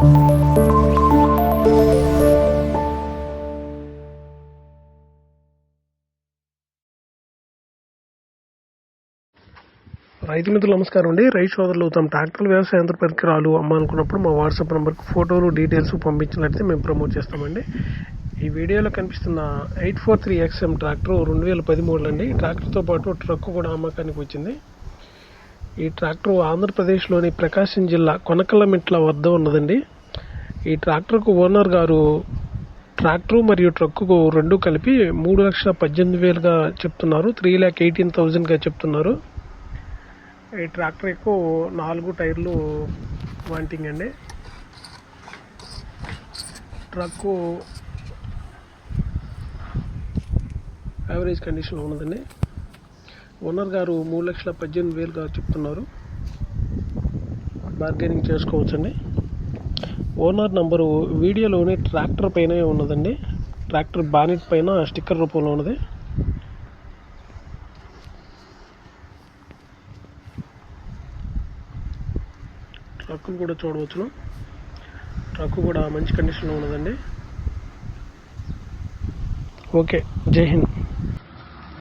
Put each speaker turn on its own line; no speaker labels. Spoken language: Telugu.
రైతు మిత్రులు నమస్కారం అండి. రైతు సోదరులు తమ ట్రాక్టర్లు వ్యవసాయ యంత్ర పరికరాలు అమ్మాలనుకున్నప్పుడు మా వాట్సాప్ నెంబర్కి ఫోటోలు డీటెయిల్స్ పంపించినట్లయితే మేము ప్రమోట్ చేస్తామండి. ఈ వీడియోలో కనిపిస్తున్న eight four three XM tractor రెండు వేల పదిమూడులో అండి. ట్రాక్టర్తో పాటు ట్రక్ కూడా అమ్మకానికి వచ్చింది. ఈ ట్రాక్టర్ ఆంధ్రప్రదేశ్లోని ప్రకాశం జిల్లా కొనకలమెట్ల వద్ద ఉన్నదండి. ఈ ట్రాక్టర్కు ఓనర్ గారు ట్రాక్టర్ మరియు ట్రక్కుకు రెండు కలిపి మూడు లక్షల పద్దెనిమిది వేలుగా చెప్తున్నారు. త్రీ ల్యాక్ ఎయిటీన్ థౌజండ్గా చెప్తున్నారు. ఈ ట్రాక్టర్ ఎక్కువ నాలుగు టైర్లు వాంటింగ్ అండి. ట్రక్కు యావరేజ్ కండిషన్లో ఉన్నదండి. ఓనర్ గారు మూడు లక్షల పద్దెనిమిది వేలుగా చెప్తున్నారు. బార్గెనింగ్ చేసుకోవచ్చండి. ఓనర్ నంబరు వీడియోలోని ట్రాక్టర్ పైన ఉన్నదండి. ట్రాక్టర్ బానెట్ పైన స్టిక్కర్ రూపంలో ఉన్నది. ట్రక్ కూడా చూడవచ్చును. ట్రక్ కూడా మంచి కండిషన్లో ఉన్నదండి. ఓకే జై హింద్